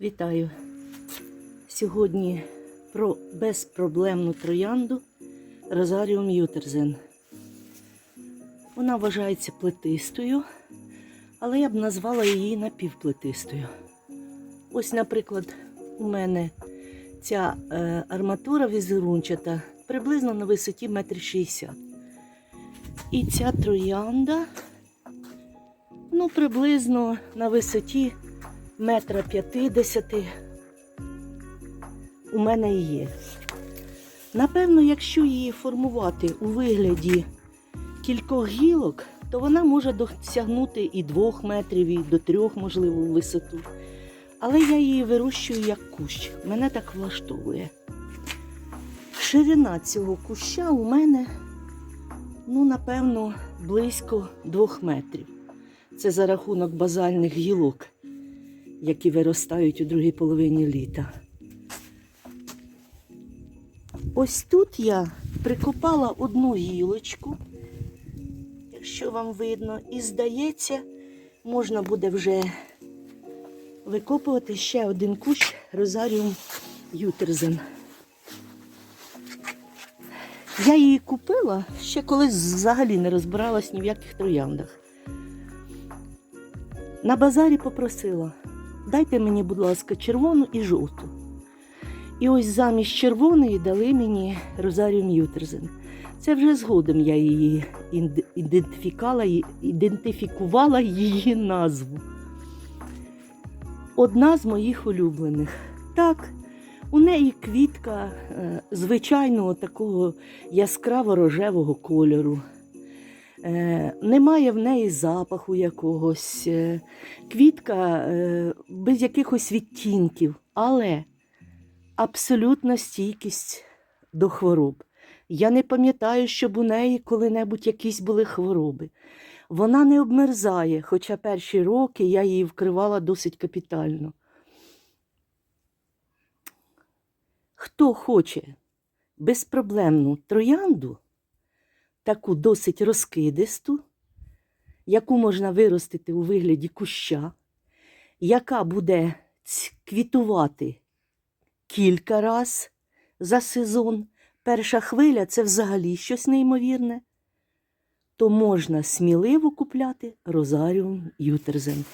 Вітаю! Сьогодні про безпроблемну троянду Розаріум Ютерзен. Вона вважається плетистою, але я б назвала її напівплетистою. Ось, наприклад, у мене ця е, арматура візерунчата приблизно на висоті 1,60 м. І ця троянда, ну, приблизно на висоті метра п'ятдесяти у мене є. Напевно, якщо її формувати у вигляді кількох гілок, то вона може досягнути і двох метрів, і до трьох, можливо, висоту. Але я її вирощую як кущ. Мене так влаштовує. Ширина цього куща у мене, ну, напевно, близько двох метрів. Це за рахунок базальних гілок які виростають у другій половині літа. Ось тут я прикопала одну гілочку, якщо вам видно, і здається, можна буде вже викопувати ще один кущ Розаріум Ютерзен. Я її купила ще колись взагалі не розбиралась ні в яких трояндах. На базарі попросила, дайте мені, будь ласка, червону і жовту. І ось замість червоної дали мені Розаріум Ютерзен. Це вже згодом я її ідентифікувала її назву. Одна з моїх улюблених. Так, у неї квітка е, звичайного такого яскраво рожевого кольору. Е, немає в неї запаху якогось, е, квітка е, без якихось відтінків, але абсолютна стійкість до хвороб. Я не пам'ятаю, щоб у неї коли-небудь якісь були хвороби. Вона не обмерзає, хоча перші роки я її вкривала досить капітально. Хто хоче безпроблемну троянду, таку досить розкидисту, яку можна виростити у вигляді куща, яка буде квітувати кілька раз за сезон. Перша хвиля це взагалі щось неймовірне. То можна сміливо купляти Розаріум Ютерзен.